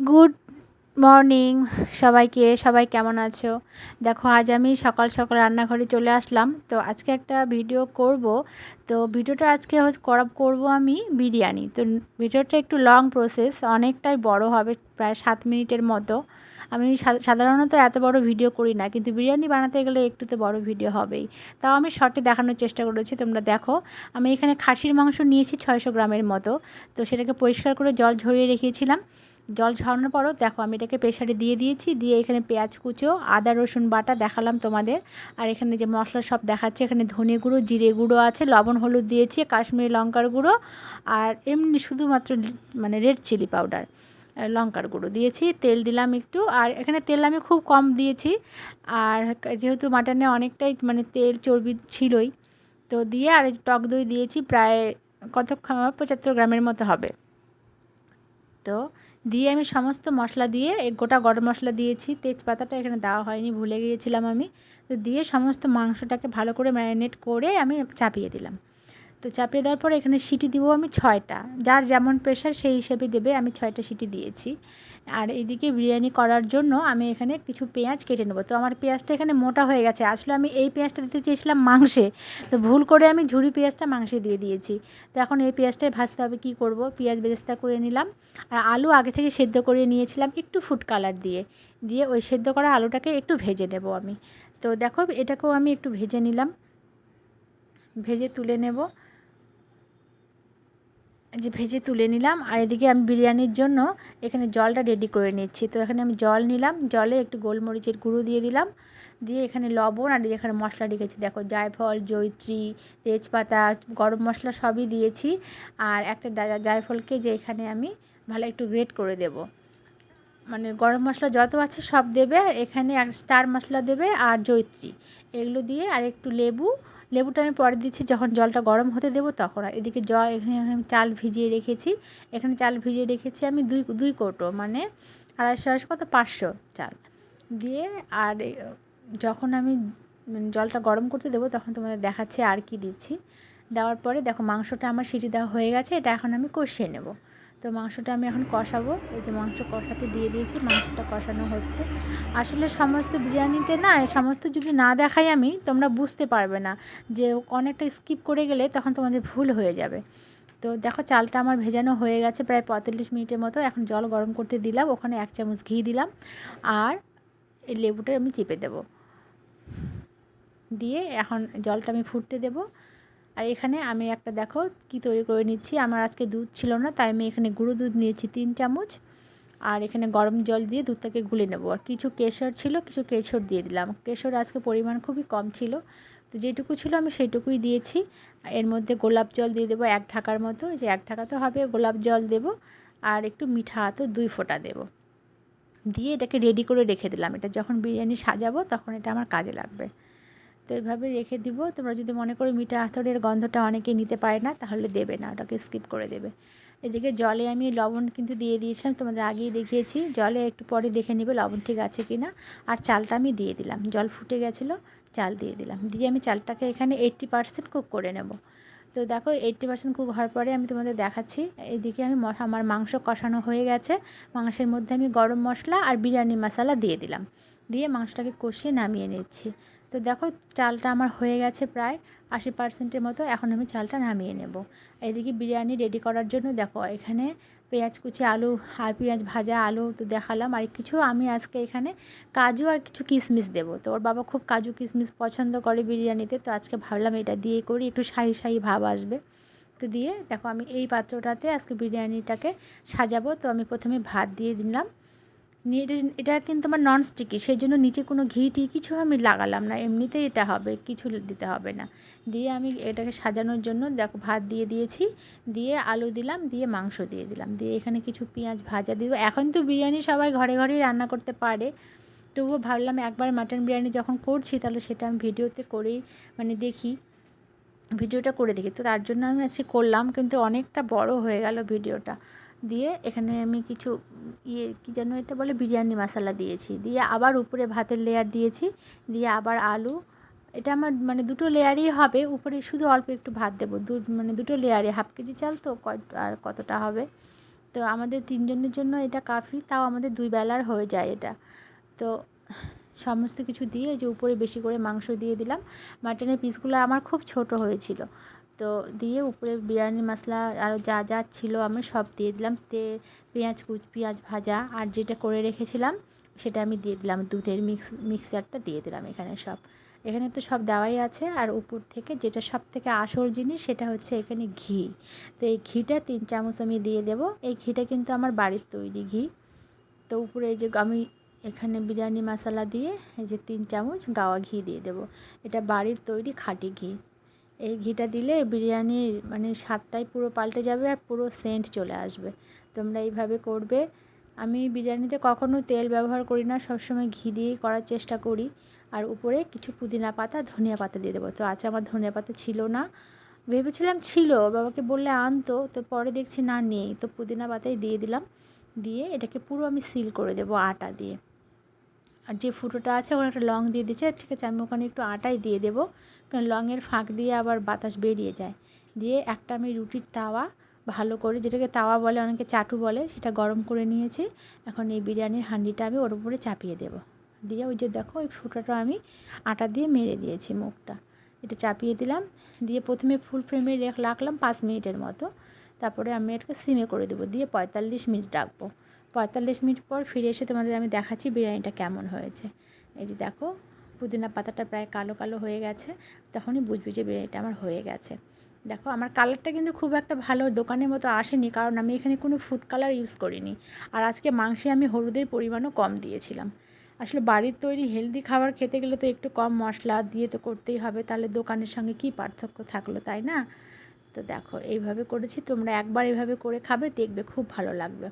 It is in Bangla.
গুড মর্নিং সবাইকে। সবাই কেমন আছো? দেখো, আজ আমি সকাল সকাল রান্নাঘরে চলে আসলাম। তো আজকে একটা ভিডিও করব। তো ভিডিওটা আজকে করা, করব আমি বিরিয়ানি। তো ভিডিওটা একটু লং প্রসেস অনেকটাই বড় হবে, প্রায় সাত মিনিটের মতো। আমি সাধারণত এত বড় ভিডিও করি না, কিন্তু বিরিয়ানি বানাতে গেলে একটু তো বড় ভিডিও হবেই। তাও আমি শর্টে দেখানোর চেষ্টা করেছি, তোমরা দেখো। আমি এখানে খাসির মাংস নিয়েছি ছয়শো গ্রামের মতো। তো সেটাকে পরিষ্কার করে জল ঝরিয়ে রেখেছিলাম। জল ঝরানোর পরও দেখো আমি এটাকে প্রেশারে দিয়ে দিয়েছি, দিয়ে এখানে পেঁয়াজ কুচো, আদা, রসুন বাটা দেখালাম তোমাদের। আর এখানে যে মশলা সব দেখাচ্ছে, এখানে ধনে গুঁড়ো, জিরে গুঁড়ো আছে, লবণ, হলুদ দিয়েছি, কাশ্মীরি লঙ্কার গুঁড়ো, আর এমনি শুধুমাত্র মানে রেড চিলি পাউডার লঙ্কার গুঁড়ো দিয়েছি। তেল দিলাম একটু, আর এখানে তেল আমি খুব কম দিয়েছি। আর যেহেতু মাটনে অনেকটাই মানে তেল চর্বি ছিলই, তো দিয়ে আর টক দই দিয়েছি, প্রায় কত পঁচাত্তর গ্রামের মতো হবে। তো দিয়ে আমি সমস্ত মশলা দিয়ে গোটা গরম মশলা দিয়েছি। তেজপাতাটা এখানে দেওয়া হয়নি, ভুলে গিয়েছিলাম আমি। তো দিয়ে সমস্ত মাংসটাকে ভালো করে ম্যারিনেট করে আমি চাপিয়ে দিলাম। তো চাপিয়ে দেওয়ার পর এখানে সিটি দিব আমি ছয়টা। যার যেমন প্রেশার সেই হিসেবে দেবে, আমি ছয়টা সিটি দিয়েছি। আর এইদিকে বিরিয়ানি করার জন্য আমি এখানে কিছু পেঁয়াজ কেটে নেব। তো আমার পেঁয়াজটা এখানে মোটা হয়ে গেছে। আসলে আমি এই পেঁয়াজটা দিতে চেয়েছিলাম মাংসে। তো ভুল করে আমি ঝুড়ি পেঁয়াজটা মাংসে দিয়ে দিয়েছি। তো এখন এই পেঁয়াজটাই ভাজতে হবে, কী করব? পেঁয়াজ বেরেস্তা করে নিলাম। আর আলু আগে থেকে সেদ্ধ করে নিয়েছিলাম একটু ফুড কালার দিয়ে। দিয়ে ওই সেদ্ধ করা আলুটাকে একটু ভেজে নেব আমি। তো দেখো এটাকেও আমি একটু ভেজে নিলাম। ভেজে তুলে নেব। যে ভেজে তুলে নিলাম আর এদিকে আমি বিরিয়ানির জন্য এখানে জলটা রেডি করে নিচ্ছি। তো এখানে আমি জল নিলাম, জলে একটু গোলমরিচের গুঁড়ো দিয়ে দিলাম। দিয়ে এখানে লবণ আর এখানে মশলা রেখেছি। দেখো জায়ফল জৈত্রী তেজপাতা, গরম মশলা সবই দিয়েছি আর একটা জায়ফলকে যে এখানে আমি ভালো একটু গ্রেট করে দেব। মানে গরম মশলা যত আছে সব দেবে, আর এখানে এক স্টার মশলা দেবে আর জৈত্রী এগুলো দিয়ে আর একটু লেবু লেবুটা আমি পরে দিচ্ছি, যখন জলটা গরম হতে দেবো তখন। এদিকে জল, এখানে আমি চাল ভিজিয়ে রেখেছি। এখানে চাল ভিজিয়ে রেখেছি আমি দুই দুই কৌটো মানে আড়াইশো আড়াইশো কত? পাঁচশো চাল। দিয়ে আর যখন আমি জলটা গরম করতে দেবো তখন তোমাদের দেখাচ্ছে আর কি দিচ্ছি। দেওয়ার পরে দেখো মাংসটা আমার সিটি দেওয়া হয়ে গেছে, এটা এখন আমি কষিয়ে নেব। তো মাংসটা আমি এখন কষাবো। এই যে মাংস কষাতে দিয়ে দিয়েছি, মাংসটা কষানো হচ্ছে। আসলে সমস্ত বিরিয়ানিতে না সমস্ত যদি না দেখাই আমি, তোমরা বুঝতে পারবে না যে অনেকটা স্কিপ করে গেলে তখন তোমাদের ভুল হয়ে যাবে। তো দেখো চালটা আমার ভেজানো হয়ে গেছে প্রায় পঁয়তাল্লিশ মিনিটের মতো। এখন জল গরম করতে দিলাম, ওখানে এক চামচ ঘি দিলাম। আর এই লেবুটা আমি চেপে দেবো। দিয়ে এখন জলটা আমি ফুটতে দেবো। আর এখানে আমি একটা দেখো কি তৈরি করে নিচ্ছি। আমার আজকে দুধ ছিল না, তাই আমি এখানে গুঁড়ো দুধ নিয়েছি তিন চামচ। আর এখানে গরম জল দিয়ে দুধটাকে গুলে নেব। আর কিছু কেশর ছিল, কিছু কেশর দিয়ে দিলাম। কেশর আজকে পরিমাণ খুবই কম ছিল। তো যেটুকু ছিল আমি সেইটুকুই দিয়েছি। এর মধ্যে গোলাপ জল দিয়ে দেবো এক ঢাকার মতো। যে এক ঢাকা তো হবে, গোলাপ জল দেব। আর একটু মিঠা তো দুই ফোঁটা দেব। দিয়ে এটাকে রেডি করে রেখে দিলাম। এটা যখন বিরিয়ানি সাজাবো, তখন এটা আমার কাজে লাগবে। তো এইভাবে রেখে দিব। তোমরা যদি মনে করো মিঠা আতরের গন্ধটা অনেকে নিতে পারে না, তাহলে দেবে না, ওটাকে স্কিপ করে দেবে। এদিকে জলে আমি লবণ কিন্তু দিয়ে দিয়েছিলাম, তোমাদের আগেই দেখিয়েছি। জলে একটু পরে দেখে নেবে লবণ ঠিক আছে কি না আর চালটা আমি দিয়ে দিলাম, জল ফুটে গেছিল, চাল দিয়ে দিলাম। দিয়ে আমি চালটাকে এখানে এইট্টি পারসেন্ট কুক করে নেব। তো দেখো এইট্টি পার্সেন্ট কুক হওয়ার পরে আমি তোমাদের দেখাচ্ছি। এইদিকে আমি আমার মাংস কষানো হয়ে গেছে। মাংসের মধ্যে আমি গরম মশলা আর বিরিয়ানি মশলা দিয়ে দিলাম। দিয়ে মাংসটাকে কষিয়ে নামিয়ে নিচ্ছি। তো দেখো চালটা আমার হয়ে গেছে প্রায় আশি পার্সেন্টের মতো, এখন আমি চালটা নামিয়ে নেব। এদিকে বিরিয়ানি রেডি করার জন্য দেখো এখানে পেঁয়াজ কুচি, আলু আর পেঁয়াজ ভাজা, আলু তো দেখালাম। আর কিছু আমি আজকে এখানে কাজু আর কিছু কিশমিশ দেবো। তো ওর বাবা খুব কাজু কিশমিশ পছন্দ করে বিরিয়ানিতে, তো আজকে ভাবলাম এটা দিয়ে করি, একটু শাহি শাহি ভাব আসবে। তো দিয়ে দেখো আমি এই পাত্রটাতে আজকে বিরিয়ানিটাকে সাজাবো। তো আমি প্রথমে ভাত দিয়ে দিলাম। এটা এটা কিন্তু আমার নন স্টিকি সেই জন্য নিচে কোনো ঘি টি কিছু আমি লাগালাম না, এমনিতেই এটা হবে, কিছু দিতে হবে না। দিয়ে আমি এটাকে সাজানোর জন্য দেখো, ভাত দিয়ে দিয়েছি, দিয়ে আলু দিলাম, দিয়ে মাংস দিয়ে দিলাম। দিয়ে এখানে কিছু পেঁয়াজ ভাজা দিব। এখন তো বিরিয়ানি সবাই ঘরে ঘরেই রান্না করতে পারে। তবুও ভাবলাম একবার মাটন বিরিয়ানি যখন করছি, তাহলে সেটা আমি ভিডিওতে করেই মানে দেখি, ভিডিওটা করে দেখি। তো তার জন্য আমি আজকে করলাম, কিন্তু অনেকটা বড় হয়ে গেল ভিডিওটা। দিয়ে এখানে আমি কিছু ইয়ে কী যেন এটা বলে, বিরিয়ানি মশলা দিয়েছি। দিয়ে আবার উপরে ভাতের লেয়ার দিয়েছি। দিয়ে আবার আলু। এটা আমার মানে দুটো লেয়ারই হবে। উপরে শুধু অল্প একটু ভাত দেবো। দু মানে দুটো লেয়ারে হাফ কেজি চাল তো কয়, আর কতটা হবে? তো আমাদের তিনজনের জন্য এটা কাফি তাও আমাদের দুই বেলার হয়ে যায় এটা। তো সমস্ত কিছু দিয়ে যে উপরে বেশি করে মাংস দিয়ে দিলাম। মাটনের পিসগুলো আমার খুব ছোট হয়েছিল। তো দিয়ে উপরে বিরিয়ানি মশলা আরও যা যা ছিল আমি সব দিয়ে দিলাম। তে পেঁয়াজ, কুচ, পেঁয়াজ ভাজা আর যেটা করে রেখেছিলাম সেটা আমি দিয়ে দিলাম। দুধের মিক্স, মিক্সারটা দিয়ে দিলাম এখানে সব। এখানে তো সব দেওয়াই আছে আর উপর থেকে যেটা সব থেকে আসল জিনিস সেটা হচ্ছে এখানে ঘি। তো এই ঘিটা তিন চামচ আমি দিয়ে দেব। এই ঘিটা কিন্তু আমার বাড়ির তৈরি ঘি। তো উপরে এই যে আমি এখানে বিরিয়ানি মশলা দিয়ে এই যে তিন চামচ গাওয়া ঘি দিয়ে দেব। এটা বাড়ির তৈরি খাঁটি ঘি। এই ঘিটা দিলে বিরিয়ানির মানে স্বাদটাই পুরো পাল্টে যাবে আর পুরো সেন্ট চলে আসবে। তোমরা এইভাবে করবে। আমি বিরিয়ানিতে কখনো তেল ব্যবহার করি না, সবসময় ঘি দিয়েই করার চেষ্টা করি। আর উপরে কিছু পুদিনা পাতা, ধনিয়া পাতা দিয়ে দেবো। তো আজ আমার ধনিয়া পাতা ছিল না। ভেবেছিলাম ছিল, বাবাকে বললে আনতো, তো পরে দেখছি না, নেই। তো পুদিনা পাতাই দিয়ে দিলাম। দিয়ে এটাকে পুরো আমি সিল করে দেবো আটা দিয়ে। আর যে ফুটোটা আছে, ওখানে একটা লং দিয়ে দিচ্ছে। ঠিক আছে, আমি ওখানে একটু আটাই দিয়ে দেবো। কারণ লংয়ের ফাঁক দিয়ে আবার বাতাস বেরিয়ে যায়। দিয়ে একটা আমি রুটির তাওয়া ভালো করে, যেটাকে তাওয়া বলে, অনেকে চাটু বলে, সেটা গরম করে নিয়েছি। এখন এই বিরিয়ানির হাঁডিটা আমি ওর উপরে চাপিয়ে দেবো। দিয়ে ওই যে দেখো, ওই ফুটোটা আমি আটা দিয়ে মেরে দিয়েছি মুখটা। এটা চাপিয়ে দিলাম। দিয়ে প্রথমে ফুল ফ্রেমে রাখলাম পাঁচ মিনিটের মতো। তারপরে আমি এটাকে সিমে করে দেবো। দিয়ে পঁয়তাল্লিশ মিনিট রাখব। পঁয়তাল্লিশ মিনিট পর ফিরে এসে তোমাদের আমি দেখাচ্ছি বিরিয়ানিটা কেমন হয়েছে। এই যে দেখো, পুদিনা পাতাটা প্রায় কালো কালো হয়ে গেছে, তখনই বুঝবি যে বিরিয়ানিটা আমার হয়ে গেছে। দেখো, আমার কালারটা কিন্তু খুব একটা ভালো দোকানের মতো আসেনি, কারণ আমি এখানে কোনো ফুড কালার ইউজ করিনি। আর আজকে মাংসে আমি হলুদের পরিমাণও কম দিয়েছিলাম। আসলে বাড়ির তৈরি হেলদি খাবার খেতে গেলে তো একটু কম মশলা দিয়ে তো করতেই হবে, তাহলে দোকানের সঙ্গে কী পার্থক্য থাকল তাই না? তো দেখো, এইভাবে করেছি, তোমরা একবার এভাবে করে খাবে, দেখবে খুব ভালো লাগবে।